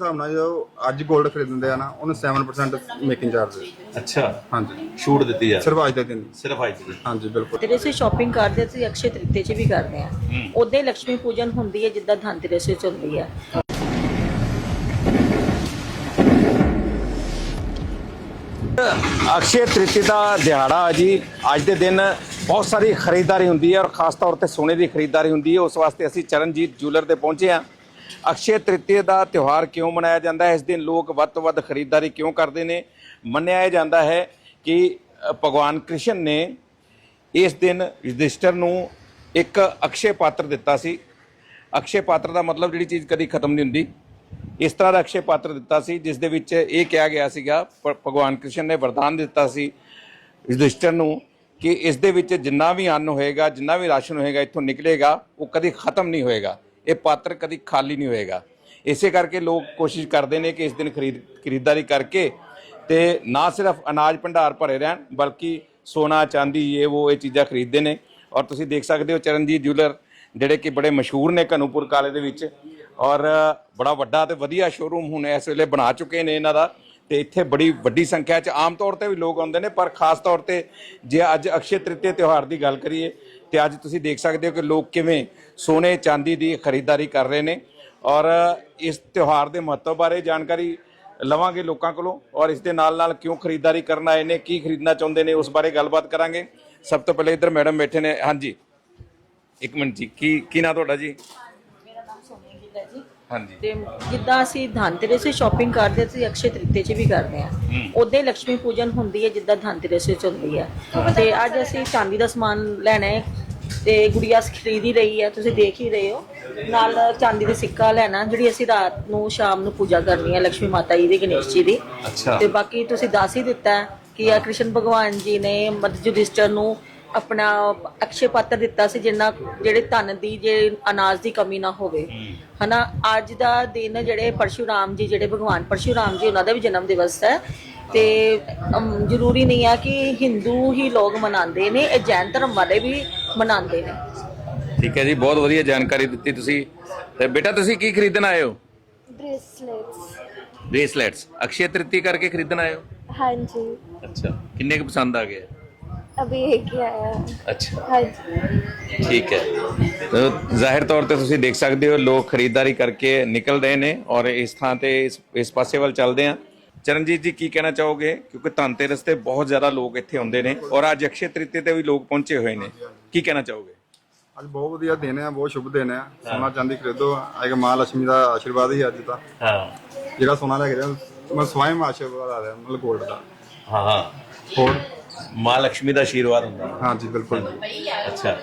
ਹਿਸਾਬ ਨਾਲ ਜੋ ਅੱਜ 골ਡ ਖਰੀਦਦੇ ਆ ਨਾ ਉਹਨੂੰ 7% ਮੇਕਿੰਗ ਚਾਰਜ ਅੱਛਾ। ਹਾਂਜੀ। ਛੂਟ ਦਿੱਤੀ ਆ। ਸਿਰਫ ਅੱਜ ਦੇ ਦਿਨ। ਸਿਰਫ ਅੱਜ ਦੀ। ਹਾਂਜੀ ਬਿਲਕੁਲ। ਧਨਤੇਰਸ ਤੇ ਸ਼ਾਪਿੰਗ ਕਰਦੇ ਅਸੀਂ ਅਕਸ਼ੇ ਤ੍ਰਿਤੀਆ 'ਚ ਵੀ ਕਰਦੇ ਆ। ਉਦਾਂ ਲక్ష్ਮੀ ਪੂਜਨ ਹੁੰਦੀ ਹੈ ਜਿੱਦਾਂ ਧਨਤੇਰਸ 'ਚ ਹੁੰਦੀ ਹੈ ਅਕਸ਼ੇ ਤ੍ਰਿਤੀ ਦਾ ਦਿਹਾੜਾ ਹੈ ਜੀ। ਅੱਜ ਦੇ ਦਿਨ ਬਹੁਤ ਸਾਰੀ ਖਰੀਦਦਾਰੀ ਹੁੰਦੀ ਹੈ ਔਰ ਖਾਸ ਤੌਰ ਤੇ ਸੋਨੇ ਦੀ ਖਰੀਦਦਾਰੀ ਹੁੰਦੀ ਹੈ। ਉਸ ਵਾਸਤੇ ਅਸੀਂ ਚਰਨਜੀਤ ਜੁਲਰ ਤੇ ਪਹੁੰਚੇ ਹਾਂ। ਅਕਸ਼ੇ ਤ੍ਰਿਤੀ ਦਾ ਤਿਉਹਾਰ ਕਿਉਂ ਮਨਾਇਆ ਜਾਂਦਾ ਹੈ? ਇਸ ਦਿਨ ਲੋਕ ਵੱਧ ਤੋਂ ਵੱਧ ਖਰੀਦਦਾਰੀ ਕਿਉਂ ਕਰਦੇ ਨੇ? ਮੰਨਿਆ ਜਾਂਦਾ ਹੈ ਕਿ ਭਗਵਾਨ ਕ੍ਰਿਸ਼ਨ ਨੇ ਇਸ ਦਿਨ ਯੁਧਿਸ਼ਟਰ ਨੂੰ ਇੱਕ ਅਕਸ਼ੇ ਪਾਤਰ ਦਿੱਤਾ ਸੀ। ਅਕਸ਼ੇ ਪਾਤਰ ਦਾ ਮਤਲਬ ਜਿਹੜੀ ਚੀਜ਼ ਕਦੀ ਖਤਮ ਨਹੀਂ ਹੁੰਦੀ। ਇਸ ਤਰ੍ਹਾਂ ਦਾ ਅਕਸ਼ੇ ਪਾਤਰ ਦਿੱਤਾ ਸੀ, ਜਿਸ ਦੇ ਵਿੱਚ ਇਹ ਕਿਹਾ ਗਿਆ ਸੀਗਾ ਭਗਵਾਨ ਕ੍ਰਿਸ਼ਨ ਨੇ ਵਰਦਾਨ ਦਿੱਤਾ ਸੀ ਯੁਧਿਸ਼ਟਰ ਨੂੰ ਕਿ ਇਸ ਦੇ ਵਿੱਚ ਜਿੰਨਾ ਵੀ ਅੰਨ ਹੋਏਗਾ, ਜਿੰਨਾ ਵੀ ਰਾਸ਼ਨ ਹੋਏਗਾ, ਇੱਥੋਂ ਨਿਕਲੇਗਾ, ਉਹ ਕਦੀ ਖਤਮ ਨਹੀਂ ਹੋਏਗਾ। ਇਹ ਪਾਤਰ ਕਦੀ ਖਾਲੀ ਨਹੀਂ ਹੋਏਗਾ। ਇਸੇ ਕਰਕੇ ਲੋਕ ਕੋਸ਼ਿਸ਼ ਕਰਦੇ ਨੇ ਕਿ ਇਸ ਦਿਨ ਖਰੀਦ, ਖਰੀਦਦਾਰੀ ਕਰਕੇ ਤੇ ਨਾ ਸਿਰਫ ਅਨਾਜ ਭੰਡਾਰ ਭਰੇ ਰਹਿਣ, ਬਲਕਿ ਸੋਨਾ, ਚਾਂਦੀ, ਇਹ ਉਹ ਇਹ ਚੀਜ਼ਾਂ ਖਰੀਦਦੇ ਨੇ। ਔਰ ਤੁਸੀਂ ਦੇਖ ਸਕਦੇ ਹੋ ਚਰਨਜੀਤ ਜੁਲਰ ਜਿਹੜੇ ਕਿ ਬੜੇ ਮਸ਼ਹੂਰ ਨੇ ਕਨੂਪੁਰ ਕਾਲੇ ਦੇ ਵਿੱਚ। ਔਰ ਬੜਾ ਵੱਡਾ ਤੇ ਵਧੀਆ ਸ਼ੋਰੂਮ ਹੁਣ ਇਸ ਵੇਲੇ ਬਣਾ ਚੁੱਕੇ ਨੇ ਇਹਨਾਂ ਦਾ। ਤੇ ਇੱਥੇ ਬੜੀ ਵੱਡੀ ਸੰਖਿਆ 'ਚ ਆਮ ਤੌਰ ਤੇ ਵੀ ਲੋਕ ਆਉਂਦੇ ਨੇ, ਪਰ ਖਾਸ ਤੌਰ ਤੇ ਜੇ ਅੱਜ ਅਕਸ਼ੇ ਤ੍ਰਿਤੀਆ ਤਿਉਹਾਰ ਦੀ ਗੱਲ ਕਰੀਏ ਤੇ ਅੱਜ ਤੁਸੀਂ ਦੇਖ ਸਕਦੇ ਹੋ ਕਿ ਲੋਕ ਕਿਵੇਂ ਸੋਨੇ ਚਾਂਦੀ ਦੀ ਖਰੀਦਦਾਰੀ ਕਰ ਰਹੇ ਨੇ ਔਰ ਇਸ ਤਿਉਹਾਰ ਦੇ ਮਹੱਤਵ ਬਾਰੇ ਜਾਣਕਾਰੀ ਲਵਾਂਗੇ ਲੋਕਾਂ ਕੋਲੋਂ ਔਰ ਇਸ ਦੇ ਨਾਲ ਨਾਲ ਕਿਉਂ ਖਰੀਦਦਾਰੀ ਕਰਨ ਆਏ ਨੇ ਕੀ ਖਰੀਦਣਾ ਚਾਹੁੰਦੇ ਨੇ ਉਸ ਬਾਰੇ ਗੱਲਬਾਤ ਕਰਾਂਗੇ। ਸਭ ਤੋਂ ਪਹਿਲੇ ਇੱਧਰ ਮੈਡਮ ਬੈਠੇ ਨੇ। ਹਾਂਜੀ। ਇੱਕ ਮਿੰਟ ਜੀ ਕੀ ਕੀ ਨਾਂ ਤੁਹਾਡਾ ਜੀ? ਮੇਰਾ ਨਾਮ ਸੋਨੀ ਗਿੱਲ ਹੈ ਜੀ। ਹਾਂਜੀ। ਤੇ ਜਿੱਦਾਂ ਅਸੀਂ ਧਨਤੇਰਸ ਸੇ ਸ਼ਾਪਿੰਗ ਕਰਦੇ ਸੀ ਅਕਸ਼ੇ ਤ੍ਰਿਤੀਏ 'ਚ ਵੀ ਕਰਦੇ ਆ ਉਦਾਂ ਹੀ ਲక్ష్ਮੀ ਪੂਜਨ ਹੁੰਦੀ ਹੈ ਜਿੱਦਾਂ ਧਨਤੇਰਸ ਵਿੱਚ ਹੁੰਦੀ ਹੈ। ਤੇ ਅੱਜ ਅਸੀਂ ਚਾਂਦੀ ਦਾ ਸਮਾਨ ਲੈਣਾ ਹੈ ਤੇ ਗੁੜੀਆ ਖਰੀਦ ਹੀ ਰਹੀ ਹੈ ਤੁਸੀਂ ਦੇਖ ਹੀ ਰਹੇ ਹੋ। ਨਾਲ ਚਾਂਦੀ ਦੇ ਸਿੱਕਾ ਲੈਣਾ ਜਿਹੜੀ ਅਸੀਂ ਰਾਤ ਨੂੰ ਸ਼ਾਮ ਨੂੰ ਪੂਜਾ ਕਰਨੀ ਹੈ ਲక్ష్ਮੀ ਮਾਤਾ ਜੀ ਦੀ ਗਣੇਸ਼ ਜੀ ਦੀ। ਅੱਛਾ। ਤੇ ਬਾਕੀ ਤੁਸੀਂ ਦੱਸ ਹੀ ਦਿੱਤਾ ਹੈ ਕਿ ਆ ਕ੍ਰਿਸ਼ਨ ਭਗਵਾਨ ਜੀ ਨੇ ਮਤ ਯੁਧਿਸ਼ਟਰ ਨੂੰ ਆਪਣਾ ਅਕਸ਼ੇ ਪਾਤਰ ਦਿੱਤਾ ਸੀ ਜਿੰਨਾ ਜਿਹੜੇ ਧਨ ਦੀ ਜੇ ਅਨਾਜ ਦੀ ਕਮੀ ਨਾ ਹੋਵੇ। ਹਨਾ ਅੱਜ ਦਾ ਦਿਨ ਜਿਹੜੇ ਪਰਸ਼ੂਰਾਮ ਜੀ ਜਿਹੜੇ ਭਗਵਾਨ ਪਰਸ਼ੂਰਾਮ ਜੀ ਉਹਨਾਂ ਦਾ ਵੀ ਜਨਮ ਦਿਵਸ ਹੈ। ਤੇ ਅਮ, ਜ਼ਰੂਰੀ ਨਹੀਂ ਆ ਕਿ ਹਿੰਦੂ ਹੀ ਲੋਕ ਮਨਾਉਂਦੇ ਨੇ ਇਹ ਜੈਨ ਧਰਮ ਵਾਲੇ ਵੀ ਮਨਾਉਂਦੇ ਨੇ। ਠੀਕ ਹੈ ਜੀ ਬਹੁਤ ਵਧੀਆ ਜਾਣਕਾਰੀ ਦਿੱਤੀ ਤੁਸੀਂ। ਤੇ ਬੇਟਾ ਤੁਸੀਂ ਕੀ ਖਰੀਦਣ ਆਏ ਹੋ? ਬ੍ਰੇਸਲੇਟਸ। ਬ੍ਰੇਸਲੇਟਸ। ਅਕਸ਼ੇ ਤ੍ਰਿਤੀ ਕਰਕੇ ਖਰੀਦਣ ਆਏ ਹੋ? ਹਾਂਜੀ। ਅੱਛਾ ਕਿੰਨੇ ਕੁ ਪਸੰਦ ਆ ਗਏ? ਅਭੀ ਇੱਕ ਹੀ ਆਇਆ। ਅੱਛਾ। ਹਾਂਜੀ। ਠੀਕ ਹੈ। ਤਾਂ ਜ਼ਾਹਿਰ ਤੌਰ ਤੇ ਤੁਸੀਂ ਦੇਖ ਸਕਦੇ ਹੋ ਲੋਕ ਖਰੀਦਦਾਰੀ ਕਰਕੇ ਨਿਕਲ ਰਹੇ ਨੇ ਔਰ ਇਸ ਥਾਂ ਤੇ ਇਸ ਪਾਸੇ ਵੱਲ ਚੱਲਦੇ ਆ। ਚਰਨਜੀਤ ਜੀ ਕੀ ਕਹਿਣਾ ਚਾਹੋਗੇ? ਕਿਉਂਕਿ ਧਨਤੇਰਸ ਤੇ ਬਹੁਤ ਜ਼ਿਆਦਾ ਲੋਕ ਇੱਥੇ ਆਉਂਦੇ ਨੇ ਔਰ ਅੱਜ ਅਕਸ਼ੇ ਤ੍ਰਿਤੀ ਤੇ ਵੀ ਲੋਕ ਪਹੁੰਚੇ ਹੋਏ ਨੇ। ਕੀ ਕਹਿਣਾ ਚਾਹੋਗੇ? ਅੱਜ ਬਹੁਤ ਵਧੀਆ ਦਿਨ ਹੈ ਬਹੁਤ ਸ਼ੁਭ ਦਿਨ ਹੈ। ਸੋਨਾ ਚਾਂਦੀ ਖਰੀਦੋ ਅੱਜ ਮਾਂ ਲక్ష్ਮੀ ਦਾ ਆਸ਼ੀਰਵਾਦ ਹੀ ਅੱਜ ਤਾਂ ਹਾਂ। ਜਿਹੜਾ ਸੋਨਾ ਲੈ ਕੇ ਜਾ ਮੈਂ ਸਵੈਮ ਆਸ਼ੀਰਵਾਦ ਆ ਰਿਹਾ ਮਤਲਬ 골ਡ ਦਾ। ਹਾਂ ਹਾਂ। ਹੋਰ? ਮਾਂ ਲక్ష్ਮੀ ਦਾ ਆਸ਼ੀਰਵਾਦ ਹੁੰਦਾ। ਹਾਂ ਜੀ ਬਿਲਕੁਲ। ਅੱਛਾ।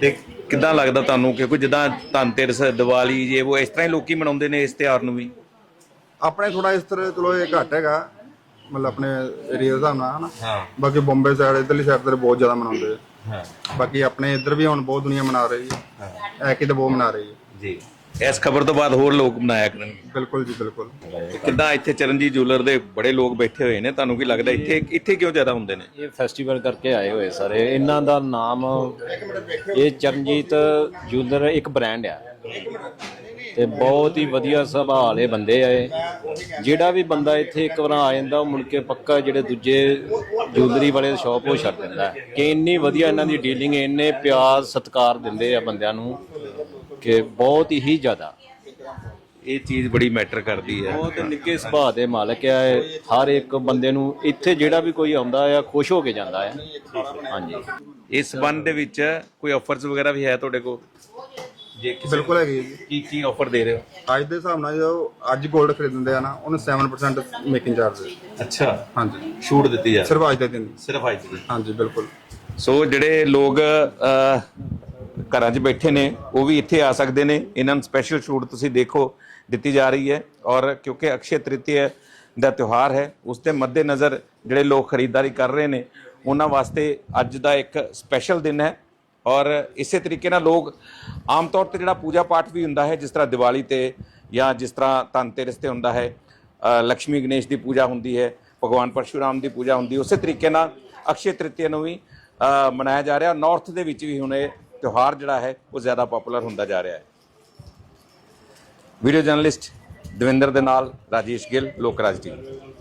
ਤੇ ਕਿਦਾਂ ਲੱਗਦਾ ਤੁਹਾਨੂੰ? ਕਿਉਂਕਿ ਜਿੱਦਾਂ ਧਨਤੇਰਸ ਦੀਵਾਲੀ ਜੇ ਉਹ ਇਸ ਤਰ੍ਹਾਂ ਹੀ ਲੋਕੀ ਮਨਾਉਂਦੇ ਨੇ ਇਸ ਤਿਹਾਰ ਨੂੰ ਵੀ। ਆਪਣੇ ਥੋੜਾ ਇਸ ਤਰ੍ਹਾਂ ਚਲੋ ਇਹ ਘੱਟ ਹੈਗਾ ਮਤਲਬ ਆਪਣੇ ਏਰੀਆ ਦਾ ਹਿਸਾਬ ਨਾਲ ਬਾਕੀ ਬੰਬੇ ਸਾਈਡ ਇਧਰਲੀ ਸਾਈਡ ਤੇ ਬਹੁਤ ਜ਼ਿਆਦਾ ਮਨਾਉਂਦੇ ਆ। ਹਾਂ। ਬਾਕੀ ਆਪਣੇ ਇੱਧਰ ਵੀ ਹੁਣ ਬਹੁਤ ਦੁਨੀਆ ਮਨਾ ਰਹੀ ਹੈ। ਐ ਕਿ ਤਾਂ ਬਹੁਤ ਮਨਾ ਰਹੀ ਹੈ। ਜੀ। ਇਸ ਖਬਰ ਤੋਂ ਬਾਅਦ ਹੋਰ ਲੋਕ ਮਨਾਇਆ ਕਰਨਗੇ। ਬਿਲਕੁਲ ਜੀ ਬਿਲਕੁਲ। ਤੇ ਕਿੱਦਾਂ ਇੱਥੇ ਚਰਨਜੀਤ ਜੂਲਰ ਦੇ ਬੜੇ ਲੋਕ ਬੈਠੇ ਹੋਏ ਨੇ ਤੁਹਾਨੂੰ ਕੀ ਲੱਗਦਾ ਇੱਥੇ ਇੱਥੇ ਕਿਉਂ ਜ਼ਿਆਦਾ ਹੁੰਦੇ ਨੇ? ਇਹ ਫੈਸਟੀਵਲ ਕਰਕੇ ਆਏ ਹੋਏ ਸਾਰੇ। ਇਹਨਾਂ ਦਾ ਨਾਮ ਇਹ ਚਰਨਜੀਤ ਜੂਲਰ ਇੱਕ ਬ੍ਰਾਂਡ ਆ। ਤੇ ਬਹੁਤ ਹੀ ਵਧੀਆ ਸੁਭਾਅ ਵਾਲੇ ਬੰਦੇ ਆ ਇਹ। ਜਿਹੜਾ ਵੀ ਬੰਦਾ ਇੱਥੇ ਇੱਕ ਵਾਰ ਆ ਜਾਂਦਾ ਉਹ ਮੁੜ ਕੇ ਪੱਕਾ ਜਿਹੜੇ ਦੂਜੇ ਜੂਲਰੀ ਵਾਲੇ ਸ਼ਾਪ ਉਹ ਛੱਡ ਦਿੰਦਾ। ਕਿ ਇੰਨੀ ਵਧੀਆ ਇਹਨਾਂ ਦੀ ਡੀਲਿੰਗ ਇੰਨੇ ਪਿਆਰ ਸਤਿਕਾਰ ਦਿੰਦੇ ਆ ਬੰਦਿਆਂ ਨੂੰ ਕਿ ਬਹੁਤ ਹੀ ਜ਼ਿਆਦਾ। ਇਹ ਚੀਜ਼ ਬੜੀ ਮੈਟਰ ਕਰਦੀ ਹੈ। ਬਹੁਤ ਨਿੱਘੇ ਸੁਭਾਅ ਦੇ ਮਾਲਕ ਆ। ਹਰ ਇੱਕ ਬੰਦੇ ਨੂੰ ਇੱਥੇ ਜਿਹੜਾ ਵੀ ਕੋਈ ਆਉਂਦਾ ਆ ਖੁਸ਼ ਹੋ ਕੇ ਜਾਂਦਾ ਆ। ਹਾਂਜੀ। ਇਸ ਸੰਬੰਧ ਦੇ ਵਿੱਚ ਕੋਈ ਆਫਰਸ ਵਗੈਰਾ ਵੀ ਹੈ ਤੁਹਾਡੇ ਕੋਲ? ਜੇ ਕਿਸੇ ਬਿਲਕੁਲ ਹੈਗੀ ਹੈ ਜੀ। ਕੀ ਕੀ ਆਫਰ ਦੇ ਰਹੇ ਹੋ? ਅੱਜ ਦੇ ਹਿਸਾਬ ਨਾਲ ਜੋ ਅੱਜ 골ਡ ਖਰੀਦਦੇ ਆ ਨਾ ਉਹਨੂੰ 7% ਮੇਕਿੰਗ ਚਾਰਜ ਅੱਛਾ। ਹਾਂਜੀ। ਛੂਟ ਦਿੱਤੀ ਆ ਸਿਰਫ ਅੱਜ ਦੇ ਦਿਨ। ਸਿਰਫ ਅੱਜ ਦੀ ਹਾਂਜੀ ਬਿਲਕੁਲ। ਸੋ ਜਿਹੜੇ ਲੋਕ ਅਹ, ਘਰਾਂ 'ਚ ਬੈਠੇ ਨੇ ਉਹ ਵੀ ਇੱਥੇ ਆ ਸਕਦੇ ਨੇ। ਇਹਨਾਂ ਨੂੰ ਸਪੈਸ਼ਲ ਛੂਟ ਤੁਸੀਂ ਦੇਖੋ ਦਿੱਤੀ ਜਾ ਰਹੀ ਹੈ। ਔਰ ਕਿਉਂਕਿ ਅਕਸ਼ੇ ਤ੍ਰਿਤੀਆ ਦਾ ਤਿਉਹਾਰ ਹੈ ਉਸ ਦੇ ਮੱਦੇ ਨਜ਼ਰ ਜਿਹੜੇ ਲੋਕ ਖਰੀਦਦਾਰੀ ਕਰ ਰਹੇ ਨੇ ਉਹਨਾਂ ਵਾਸਤੇ ਅੱਜ ਦਾ ਇੱਕ ਸਪੈਸ਼ਲ ਦਿਨ ਹੈ। ਔਰ ਇਸੇ ਤਰੀਕੇ ਨਾਲ ਲੋਕ ਆਮ ਤੌਰ ਤੇ ਜਿਹੜਾ ਪੂਜਾ ਪਾਠ ਵੀ ਹੁੰਦਾ ਹੈ ਜਿਸ ਤਰ੍ਹਾਂ ਦੀਵਾਲੀ ਤੇ ਜਾਂ ਜਿਸ ਤਰ੍ਹਾਂ ਧਨਤੇਰਸ ਤੇ ਹੁੰਦਾ ਹੈ ਅ, ਲక్ష్ਮੀ ਗਣੇਸ਼ ਦੀ ਪੂਜਾ ਹੁੰਦੀ ਹੈ ਭਗਵਾਨ ਪਰਸ਼ੂਰਾਮ ਦੀ ਪੂਜਾ ਹੁੰਦੀ ਉਸੇ ਤਰੀਕੇ ਨਾਲ ਅਕਸ਼ੇ ਤ੍ਰਿਤੀਆ ਨੂੰ ਵੀ ਮਨਾਇਆ ਜਾ ਰਿਹਾ। ਨਾਰਥ ਦੇ ਵਿੱਚ ਵੀ ਹੁਣ ਇਹ ਤਿਉਹਾਰ ਜਿਹੜਾ ਹੈ ਉਹ ਜ਼ਿਆਦਾ ਪਪੂਲਰ ਹੁੰਦਾ ਜਾ ਰਿਹਾ ਹੈ। ਵੀਡੀਓ ਜਰਨਲਿਸਟ ਦਵਿੰਦਰ ਦੇ ਨਾਲ ਰਾਜੇਸ਼ ਗਿੱਲ ਲੋਕ ਰਾਜ ਟੀਵੀ।